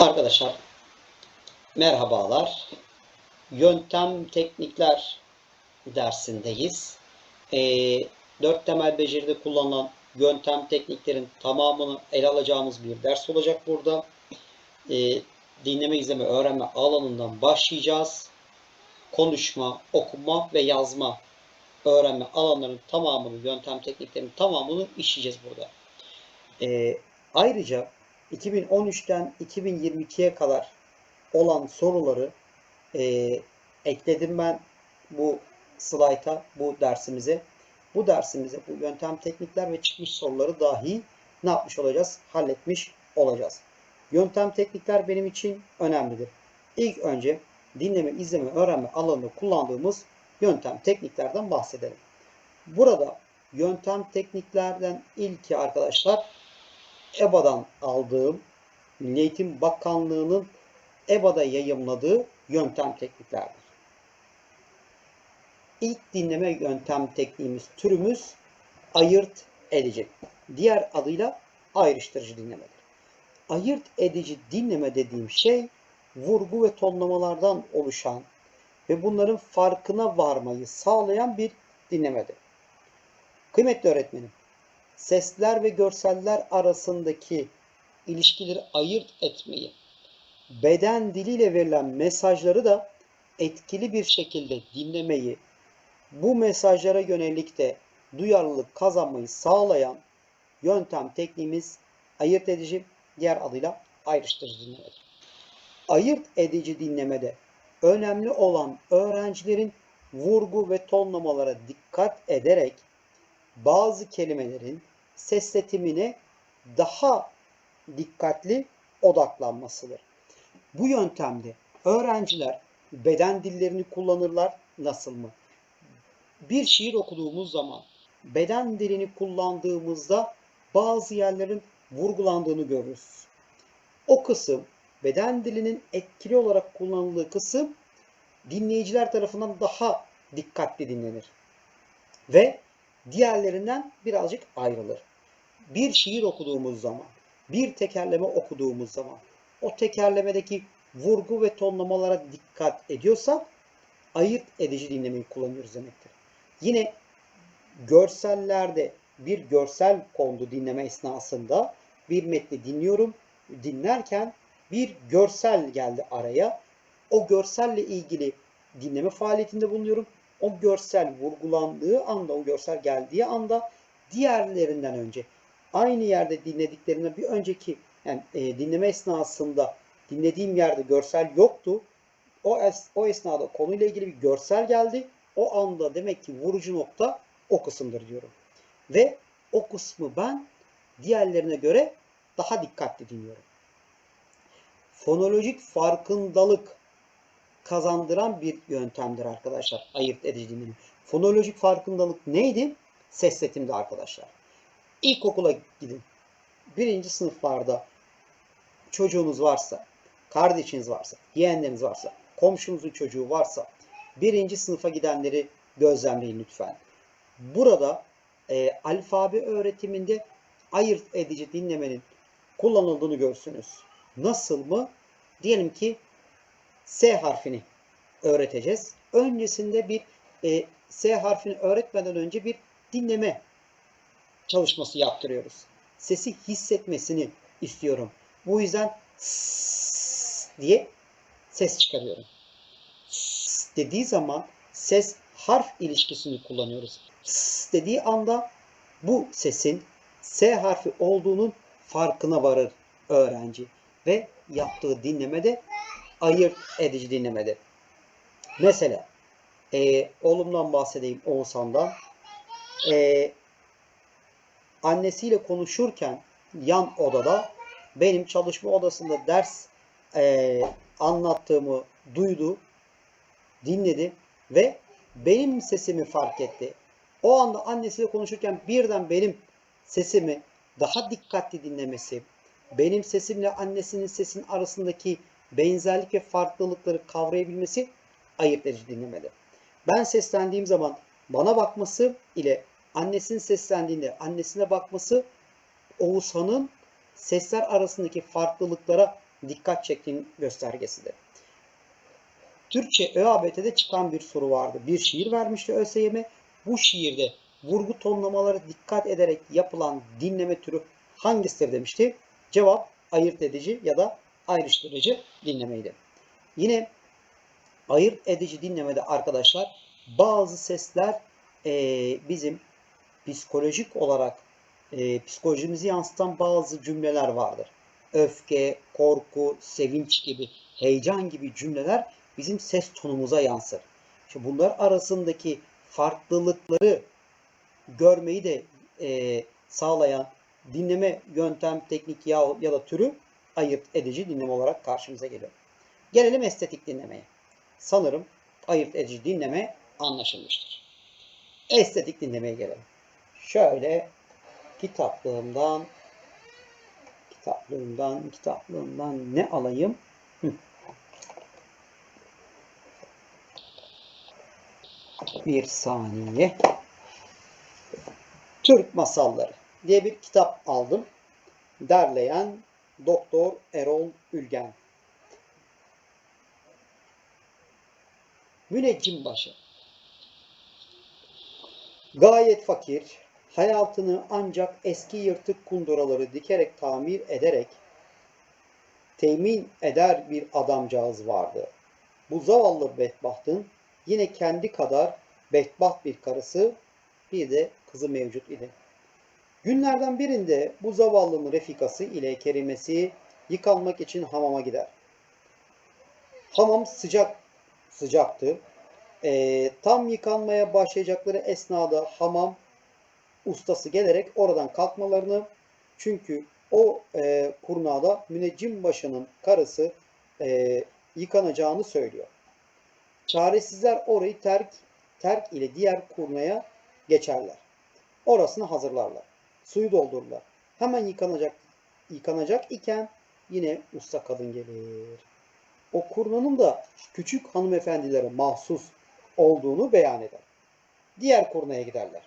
Arkadaşlar merhabalar. Yöntem teknikler dersindeyiz. Ee, dört temel beceride kullanılan yöntem tekniklerin tamamını ele alacağımız bir ders olacak burada. Ee, dinleme, izleme, öğrenme alanından başlayacağız. Konuşma, okuma ve yazma öğrenme alanlarının tamamını, yöntem tekniklerinin tamamını işleyeceğiz burada. Ee, ayrıca 2013'ten 2022'ye kadar olan soruları e, ekledim ben bu slayta, bu dersimize. Bu dersimize bu yöntem teknikler ve çıkmış soruları dahi ne yapmış olacağız? Halletmiş olacağız. Yöntem teknikler benim için önemlidir. İlk önce dinleme, izleme, öğrenme alanında kullandığımız yöntem tekniklerden bahsedelim. Burada yöntem tekniklerden ilki arkadaşlar EBA'dan aldığım Milli Eğitim Bakanlığı'nın EBA'da yayımladığı yöntem tekniklerdir. İlk dinleme yöntem tekniğimiz, türümüz ayırt edici. Diğer adıyla ayrıştırıcı dinlemedir. Ayırt edici dinleme dediğim şey vurgu ve tonlamalardan oluşan ve bunların farkına varmayı sağlayan bir dinlemedir. Kıymetli öğretmenim, sesler ve görseller arasındaki ilişkileri ayırt etmeyi, beden diliyle verilen mesajları da etkili bir şekilde dinlemeyi, bu mesajlara yönelik de duyarlılık kazanmayı sağlayan yöntem tekniğimiz ayırt edici, diğer adıyla ayrıştırıcı dinlemedir. Ayırt edici dinlemede önemli olan öğrencilerin vurgu ve tonlamalara dikkat ederek bazı kelimelerin sesletimine daha dikkatli odaklanmasıdır. Bu yöntemde öğrenciler beden dillerini kullanırlar. Nasıl mı? Bir şiir okuduğumuz zaman beden dilini kullandığımızda bazı yerlerin vurgulandığını görürüz. O kısım beden dilinin etkili olarak kullanıldığı kısım dinleyiciler tarafından daha dikkatli dinlenir. Ve diğerlerinden birazcık ayrılır. Bir şiir okuduğumuz zaman, bir tekerleme okuduğumuz zaman o tekerlemedeki vurgu ve tonlamalara dikkat ediyorsak ayırt edici dinlemeyi kullanıyoruz demektir. Yine görsellerde bir görsel kondu dinleme esnasında bir metni dinliyorum. Dinlerken bir görsel geldi araya. O görselle ilgili dinleme faaliyetinde bulunuyorum. O görsel vurgulandığı anda, o görsel geldiği anda diğerlerinden önce aynı yerde dinlediklerinden bir önceki yani e, dinleme esnasında dinlediğim yerde görsel yoktu. O, es, o esnada konuyla ilgili bir görsel geldi. O anda demek ki vurucu nokta o kısımdır diyorum. Ve o kısmı ben diğerlerine göre daha dikkatli dinliyorum. Fonolojik farkındalık kazandıran bir yöntemdir arkadaşlar. Ayırt edici dinleme. Fonolojik farkındalık neydi? Sesletimde arkadaşlar. İlkokula gidin. Birinci sınıflarda çocuğunuz varsa, kardeşiniz varsa, yeğenleriniz varsa, komşunuzun çocuğu varsa birinci sınıfa gidenleri gözlemleyin lütfen. Burada e, alfabe öğretiminde ayırt edici dinlemenin kullanıldığını görsünüz. Nasıl mı? Diyelim ki S harfini öğreteceğiz. Öncesinde bir e, S harfini öğretmeden önce bir dinleme çalışması yaptırıyoruz. Sesi hissetmesini istiyorum. Bu yüzden diye ses çıkarıyorum. S dediği zaman ses harf ilişkisini kullanıyoruz. S dediği anda bu sesin S harfi olduğunun farkına varır öğrenci ve yaptığı dinlemede ayırt edici dinlemedir. Mesela e, oğlumdan bahsedeyim Oğuzhan'dan. E, annesiyle konuşurken yan odada benim çalışma odasında ders e, anlattığımı duydu, dinledi ve benim sesimi fark etti. O anda annesiyle konuşurken birden benim sesimi daha dikkatli dinlemesi, benim sesimle annesinin sesinin arasındaki benzerlik ve farklılıkları kavrayabilmesi ayırt edici dinlemede. Ben seslendiğim zaman bana bakması ile annesinin seslendiğinde annesine bakması Oğuzhan'ın sesler arasındaki farklılıklara dikkat çektiğin göstergesidir. Türkçe ÖABT'de çıkan bir soru vardı. Bir şiir vermişti ÖSYM. Bu şiirde vurgu tonlamaları dikkat ederek yapılan dinleme türü hangisidir demişti. Cevap ayırt edici ya da ayrıştırıcı dinlemeydi. Yine ayırt edici dinlemede arkadaşlar bazı sesler e, bizim psikolojik olarak e, psikolojimizi yansıtan bazı cümleler vardır. Öfke, korku, sevinç gibi, heyecan gibi cümleler bizim ses tonumuza yansır. İşte bunlar arasındaki farklılıkları görmeyi de e, sağlayan dinleme yöntem, teknik ya, ya da türü ayırt edici dinleme olarak karşımıza geliyor. Gelelim estetik dinlemeye. Sanırım ayırt edici dinleme anlaşılmıştır. Estetik dinlemeye gelelim. Şöyle kitaplığımdan kitaplığımdan kitaplığımdan ne alayım? Hı. Bir saniye. Türk Masalları diye bir kitap aldım. Derleyen Doktor Erol Ülgen. Müneccimbaşı. Gayet fakir, hayatını ancak eski yırtık kunduraları dikerek tamir ederek temin eder bir adamcağız vardı. Bu zavallı bedbahtın yine kendi kadar bedbaht bir karısı, bir de kızı mevcut idi. Günlerden birinde bu zavallının refikası ile kerimesi yıkanmak için hamama gider. Hamam sıcak sıcaktı. Ee, tam yıkanmaya başlayacakları esnada hamam ustası gelerek oradan kalkmalarını çünkü o e, kurnada müneccim başının karısı e, yıkanacağını söylüyor. Çaresizler orayı terk terk ile diğer kurnaya geçerler. Orasını hazırlarlar. Suyu doldururlar. Hemen yıkanacak yıkanacak iken yine usta kadın gelir. O kurnanın da küçük hanımefendilere mahsus olduğunu beyan eder. Diğer kurnaya giderler.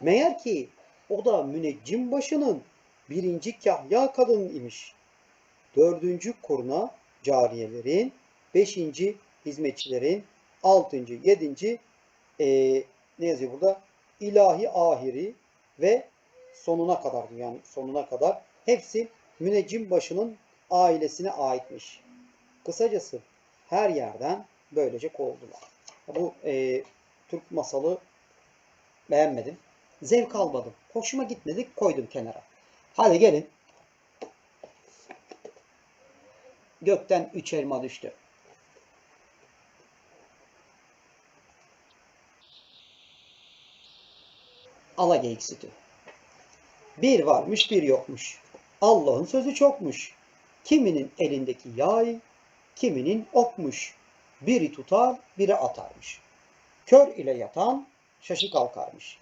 Meğer ki o da müneccim başının birinci kahya kadın imiş. Dördüncü kurna cariyelerin, beşinci hizmetçilerin, altıncı, yedinci e, ne yazıyor burada? İlahi ahiri ve sonuna kadar yani sonuna kadar hepsi müneccim başının ailesine aitmiş. Kısacası her yerden böylece kovdular. Bu e, Türk masalı beğenmedim. Zevk almadım. Hoşuma gitmedi. Koydum kenara. Hadi gelin. Gökten üç elma düştü. Alageyik sütü. Bir varmış bir yokmuş. Allah'ın sözü çokmuş. Kiminin elindeki yay, kiminin okmuş. Biri tutar, biri atarmış. Kör ile yatan şaşı kalkarmış.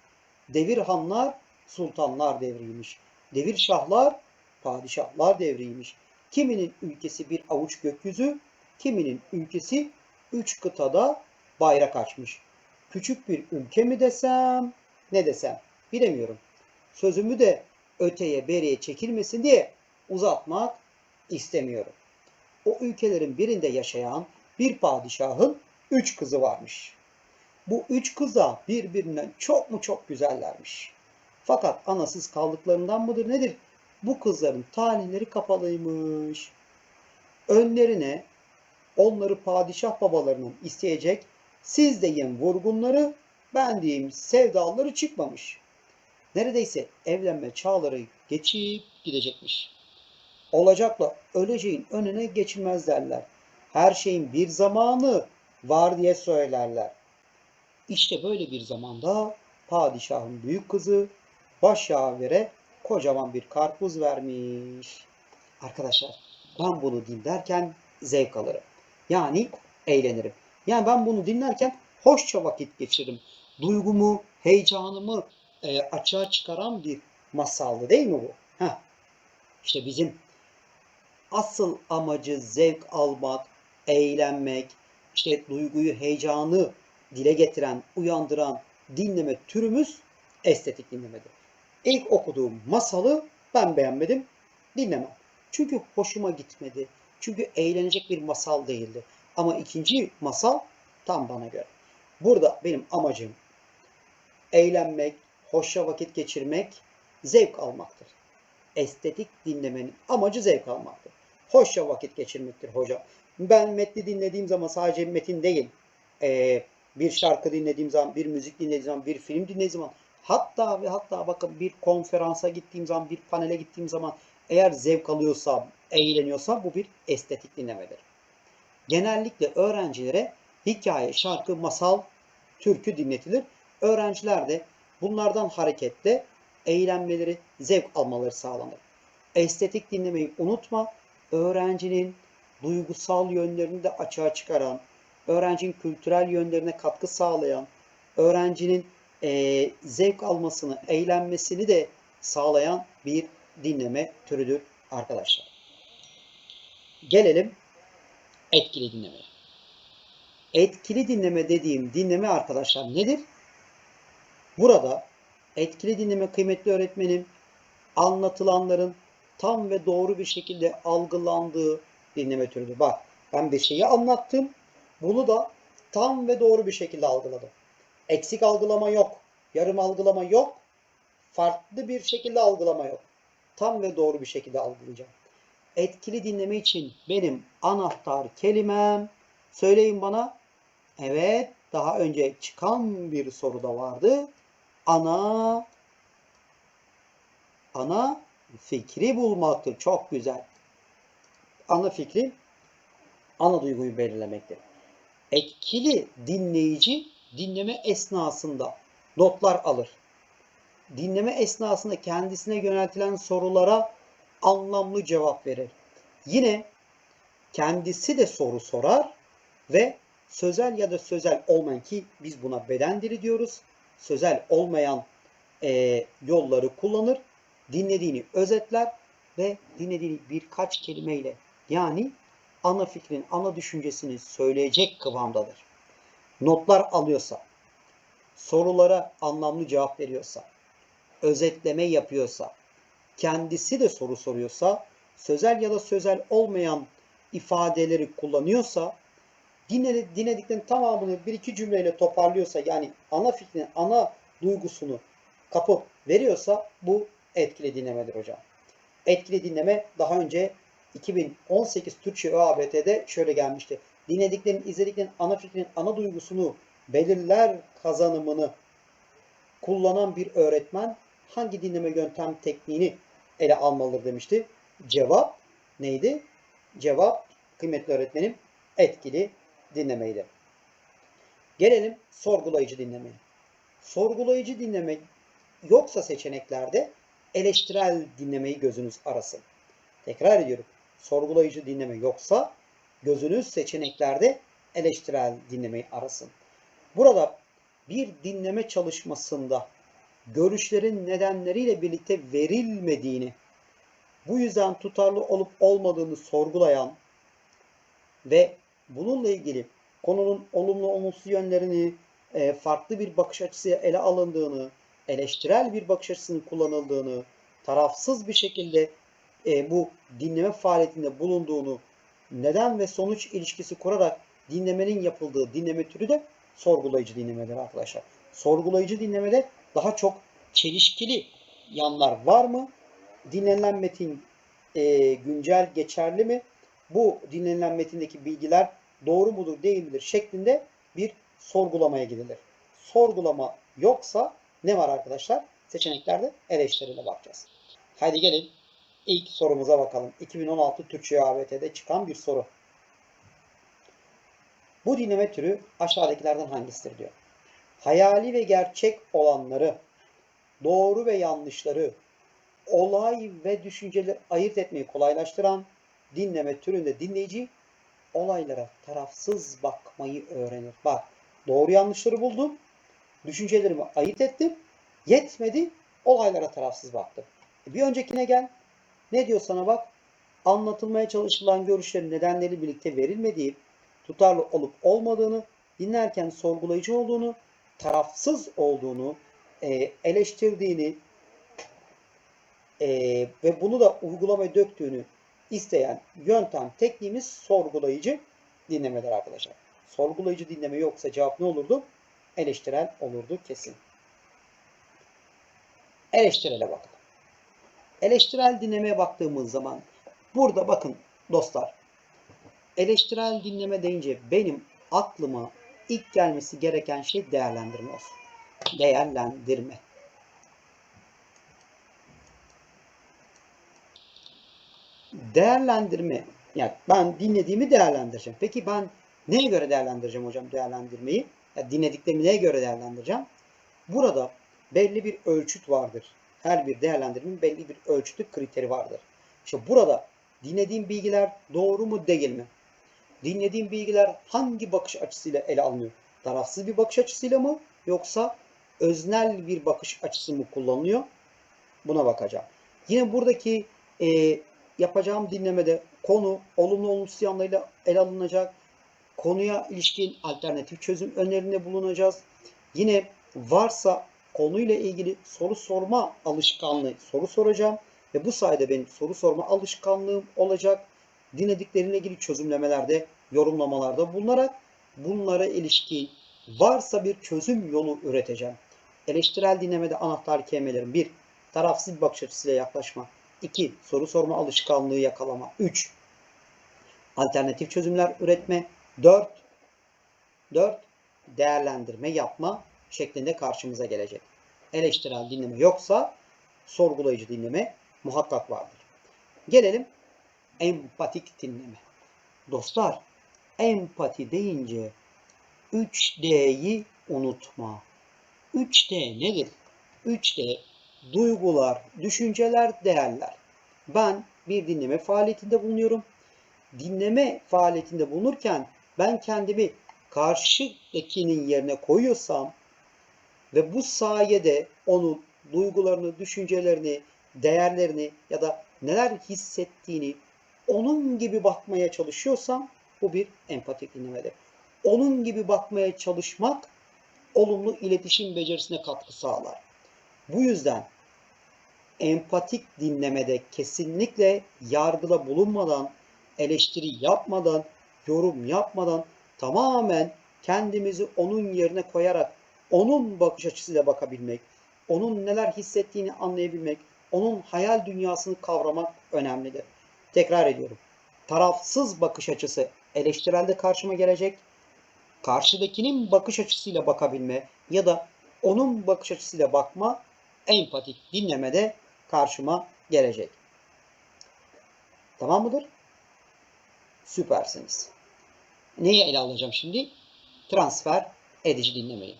Devir hanlar, sultanlar devriymiş. Devir şahlar, padişahlar devriymiş. Kiminin ülkesi bir avuç gökyüzü, kiminin ülkesi üç kıtada bayrak açmış. Küçük bir ülke mi desem, ne desem bilemiyorum. Sözümü de öteye beriye çekilmesin diye uzatmak istemiyorum. O ülkelerin birinde yaşayan bir padişahın üç kızı varmış. Bu üç kız da birbirinden çok mu çok güzellermiş. Fakat anasız kaldıklarından mıdır nedir? Bu kızların talihleri kapalıymış. Önlerine onları padişah babalarının isteyecek siz deyin vurgunları ben diyeyim sevdaları çıkmamış. Neredeyse evlenme çağları geçip gidecekmiş. Olacakla öleceğin önüne geçilmez derler. Her şeyin bir zamanı var diye söylerler. İşte böyle bir zamanda padişahın büyük kızı başyavere kocaman bir karpuz vermiş. Arkadaşlar ben bunu dinlerken zevk alırım. Yani eğlenirim. Yani ben bunu dinlerken hoşça vakit geçiririm. Duygumu, heyecanımı e, açığa çıkaran bir masaldı değil mi bu? Heh. İşte bizim asıl amacı zevk almak, eğlenmek, işte duyguyu, heyecanı dile getiren, uyandıran dinleme türümüz estetik dinlemedir. İlk okuduğum masalı ben beğenmedim, dinlemem. Çünkü hoşuma gitmedi. Çünkü eğlenecek bir masal değildi. Ama ikinci masal tam bana göre. Burada benim amacım eğlenmek, hoşça vakit geçirmek, zevk almaktır. Estetik dinlemenin amacı zevk almaktır. Hoşça vakit geçirmektir hocam. Ben metni dinlediğim zaman sadece metin değil, eee, bir şarkı dinlediğim zaman, bir müzik dinlediğim zaman, bir film dinlediğim zaman, hatta ve hatta bakın bir konferansa gittiğim zaman, bir panele gittiğim zaman eğer zevk alıyorsam, eğleniyorsam bu bir estetik dinlemedir. Genellikle öğrencilere hikaye, şarkı, masal, türkü dinletilir. Öğrenciler de bunlardan hareketle eğlenmeleri, zevk almaları sağlanır. Estetik dinlemeyi unutma. Öğrencinin duygusal yönlerini de açığa çıkaran, öğrencinin kültürel yönlerine katkı sağlayan, öğrencinin eee, zevk almasını, eğlenmesini de sağlayan bir dinleme türüdür arkadaşlar. Gelelim etkili dinlemeye. Etkili dinleme dediğim dinleme arkadaşlar nedir? Burada etkili dinleme kıymetli öğretmenim anlatılanların tam ve doğru bir şekilde algılandığı dinleme türüdür. Bak ben bir şeyi anlattım. Bunu da tam ve doğru bir şekilde algıladım. Eksik algılama yok. Yarım algılama yok. Farklı bir şekilde algılama yok. Tam ve doğru bir şekilde algılayacağım. Etkili dinleme için benim anahtar kelimem söyleyin bana. Evet, daha önce çıkan bir soru da vardı. Ana ana fikri bulmaktır. Çok güzel. Ana fikri ana duyguyu belirlemektir. Etkili dinleyici dinleme esnasında notlar alır. Dinleme esnasında kendisine yöneltilen sorulara anlamlı cevap verir. Yine kendisi de soru sorar ve sözel ya da sözel olmayan ki biz buna beden dili diyoruz. Sözel olmayan e, yolları kullanır. Dinlediğini özetler ve dinlediğini birkaç kelimeyle yani ana fikrin, ana düşüncesini söyleyecek kıvamdadır. Notlar alıyorsa, sorulara anlamlı cevap veriyorsa, özetleme yapıyorsa, kendisi de soru soruyorsa, sözel ya da sözel olmayan ifadeleri kullanıyorsa, dinlediklerinin tamamını bir iki cümleyle toparlıyorsa, yani ana fikrini, ana duygusunu kapıp veriyorsa bu etkili dinlemedir hocam. Etkili dinleme daha önce 2018 Türkçe ÖABT'de şöyle gelmişti. Dinlediklerin, izlediklerin ana fikrinin, ana duygusunu belirler kazanımını kullanan bir öğretmen hangi dinleme yöntem tekniğini ele almalıdır demişti. Cevap neydi? Cevap kıymetli öğretmenim etkili dinlemeydi. Gelelim sorgulayıcı dinlemeye. Sorgulayıcı dinleme yoksa seçeneklerde eleştirel dinlemeyi gözünüz arasın. Tekrar ediyorum. Sorgulayıcı dinleme yoksa gözünüz seçeneklerde eleştirel dinlemeyi arasın. Burada bir dinleme çalışmasında görüşlerin nedenleriyle birlikte verilmediğini, bu yüzden tutarlı olup olmadığını sorgulayan ve bununla ilgili konunun olumlu olumsuz yönlerini, e, farklı bir bakış açısıyla ele alındığını, eleştirel bir bakış açısının kullanıldığını, tarafsız bir şekilde e, bu dinleme faaliyetinde bulunduğunu, neden ve sonuç ilişkisi kurarak dinlemenin yapıldığı dinleme türü de sorgulayıcı dinlemedir arkadaşlar. Sorgulayıcı dinlemede daha çok çelişkili yanlar var mı? Dinlenilen metin e, güncel, geçerli mi? Bu dinlenilen metindeki bilgiler doğru mudur, değil midir şeklinde bir sorgulamaya gidilir. Sorgulama yoksa ne var arkadaşlar? Seçeneklerde eleştirile bakacağız. Haydi gelin ilk sorumuza bakalım. 2016 Türkçe ABT'de çıkan bir soru. Bu dinleme türü aşağıdakilerden hangisidir diyor. Hayali ve gerçek olanları, doğru ve yanlışları, olay ve düşünceleri ayırt etmeyi kolaylaştıran dinleme türünde dinleyici olaylara tarafsız bakmayı öğrenir. Bak doğru yanlışları buldum, düşüncelerimi ayırt ettim, yetmedi olaylara tarafsız baktım. E, Bir öncekine gel. Ne diyor sana bak? Anlatılmaya çalışılan görüşlerin nedenleri birlikte verilmediği, tutarlı olup olmadığını, dinlerken sorgulayıcı olduğunu, tarafsız olduğunu, e, eleştirdiğini e, ve bunu da uygulamaya döktüğünü isteyen yöntem tekniğimiz sorgulayıcı dinlemedir arkadaşlar. Sorgulayıcı dinleme yoksa cevap ne olurdu? Eleştirel olurdu kesin. Eleştirele bakalım. Eleştirel dinlemeye baktığımız zaman burada bakın dostlar eleştirel dinleme deyince benim aklıma ilk gelmesi gereken şey değerlendirme olsun. Değerlendirme. Değerlendirme. Yani ben dinlediğimi değerlendireceğim. Peki ben neye göre değerlendireceğim hocam değerlendirmeyi? Ya dinlediklerimi neye göre değerlendireceğim? Burada belli bir ölçüt vardır. Her bir değerlendirmenin belli bir ölçütü kriteri vardır. İşte burada dinlediğim bilgiler doğru mu değil mi? Dinlediğim bilgiler hangi bakış açısıyla ele alınıyor? Tarafsız bir bakış açısıyla mı yoksa öznel bir bakış açısı mı kullanılıyor? Buna bakacağım. Yine buradaki e, yapacağım dinlemede konu olumlu olumsuz yanlarıyla ele alınacak. Konuya ilişkin alternatif çözüm önerinde bulunacağız. Yine varsa konuyla ilgili soru sorma alışkanlığı soru soracağım ve bu sayede benim soru sorma alışkanlığım olacak. Dinlediklerimle ilgili çözümlemelerde, yorumlamalarda bulunarak bunlara ilişkin varsa bir çözüm yolu üreteceğim. Eleştirel dinlemede anahtar kelimelerim 1. Tarafsız bir bakış açısıyla yaklaşma. 2. Soru sorma alışkanlığı yakalama. 3. Alternatif çözümler üretme. 4. 4. Değerlendirme yapma şeklinde karşımıza gelecek. Eleştirel dinleme yoksa sorgulayıcı dinleme muhakkak vardır. Gelelim empatik dinleme. Dostlar, empati deyince 3D'yi unutma. 3D nedir? 3D duygular, düşünceler, değerler. Ben bir dinleme faaliyetinde bulunuyorum. Dinleme faaliyetinde bulunurken ben kendimi karşıdakinin yerine koyuyorsam ve bu sayede onun duygularını, düşüncelerini, değerlerini ya da neler hissettiğini onun gibi bakmaya çalışıyorsam bu bir empatik dinlemedir. Onun gibi bakmaya çalışmak olumlu iletişim becerisine katkı sağlar. Bu yüzden empatik dinlemede kesinlikle yargıda bulunmadan, eleştiri yapmadan, yorum yapmadan tamamen kendimizi onun yerine koyarak onun bakış açısıyla bakabilmek, onun neler hissettiğini anlayabilmek, onun hayal dünyasını kavramak önemlidir. Tekrar ediyorum. Tarafsız bakış açısı eleştirelde karşıma gelecek. Karşıdakinin bakış açısıyla bakabilme ya da onun bakış açısıyla bakma empatik dinlemede karşıma gelecek. Tamam mıdır? Süpersiniz. Neyi ele alacağım şimdi? Transfer edici dinlemeyi.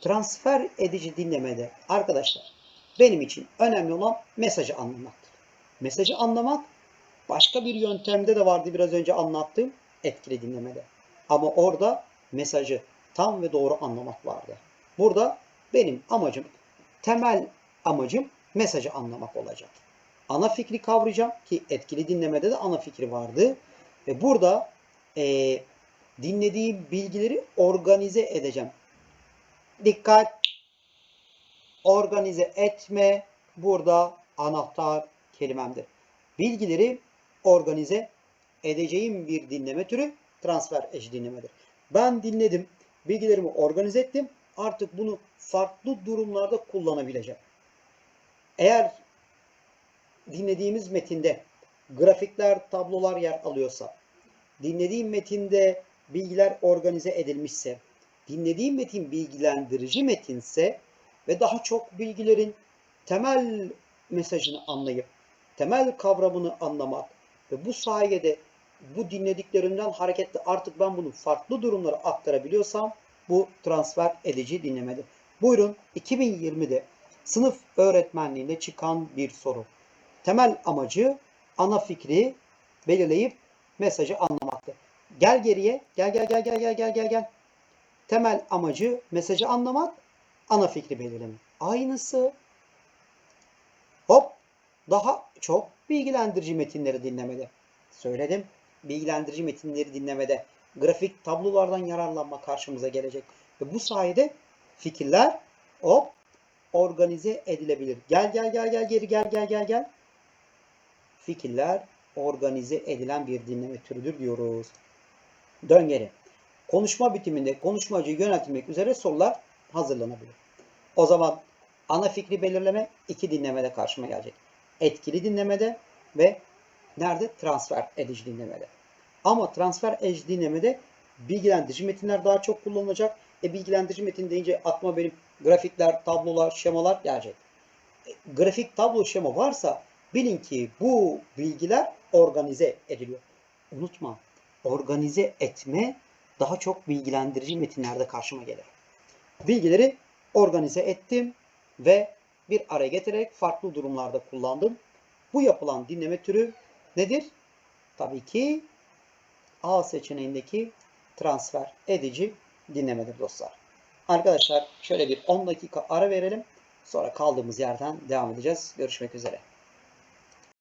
Transfer edici dinlemede arkadaşlar benim için önemli olan mesajı anlamaktır. Mesajı anlamak başka bir yöntemde de vardı biraz önce anlattığım etkili dinlemede. Ama orada mesajı tam ve doğru anlamak vardı. Burada benim amacım, temel amacım mesajı anlamak olacak. Ana fikri kavrayacağım ki etkili dinlemede de ana fikri vardı. Ve burada e, dinlediğim bilgileri organize edeceğim. Dikkat! Organize etme burada anahtar kelimemdir. Bilgileri organize edeceğim bir dinleme türü transfer eş dinlemedir. Ben dinledim, bilgilerimi organize ettim. Artık bunu farklı durumlarda kullanabileceğim. Eğer dinlediğimiz metinde grafikler, tablolar yer alıyorsa, dinlediğim metinde bilgiler organize edilmişse, dinlediğim metin bilgilendirici metinse ve daha çok bilgilerin temel mesajını anlayıp, temel kavramını anlamak ve bu sayede bu dinlediklerimden hareketle artık ben bunu farklı durumlara aktarabiliyorsam bu transfer edici dinlemedir. Buyurun 2020'de sınıf öğretmenliğinde çıkan bir soru. Temel amacı ana fikri belirleyip mesajı anlamaktır. Gel geriye. Gel gel gel gel gel gel gel gel. Temel amacı mesajı anlamak, ana fikri belirlemek. Aynısı. Hop. Daha çok bilgilendirici metinleri dinlemede. Söyledim. Bilgilendirici metinleri dinlemede grafik tablolardan yararlanma karşımıza gelecek. Ve bu sayede fikirler hop organize edilebilir. Gel gel gel gel geri gel gel gel gel. Fikirler organize edilen bir dinleme türüdür diyoruz. Dön geri. Konuşma bitiminde konuşmacıyı yöneltilmek üzere sorular hazırlanabilir. O zaman ana fikri belirleme iki dinlemede karşıma gelecek. Etkili dinlemede ve nerede? Transfer edici dinlemede. Ama transfer edici dinlemede bilgilendirici metinler daha çok kullanılacak. E bilgilendirici metin deyince aklıma benim grafikler, tablolar, şemalar gelecek. E, grafik, tablo, şema varsa bilin ki bu bilgiler organize ediliyor. Unutma, organize etme daha çok bilgilendirici metinlerde karşıma gelir. Bilgileri organize ettim ve bir araya getirerek farklı durumlarda kullandım. Bu yapılan dinleme türü nedir? Tabii ki A seçeneğindeki transfer edici dinlemedir dostlar. Arkadaşlar şöyle bir 10 dakika ara verelim. Sonra kaldığımız yerden devam edeceğiz. Görüşmek üzere.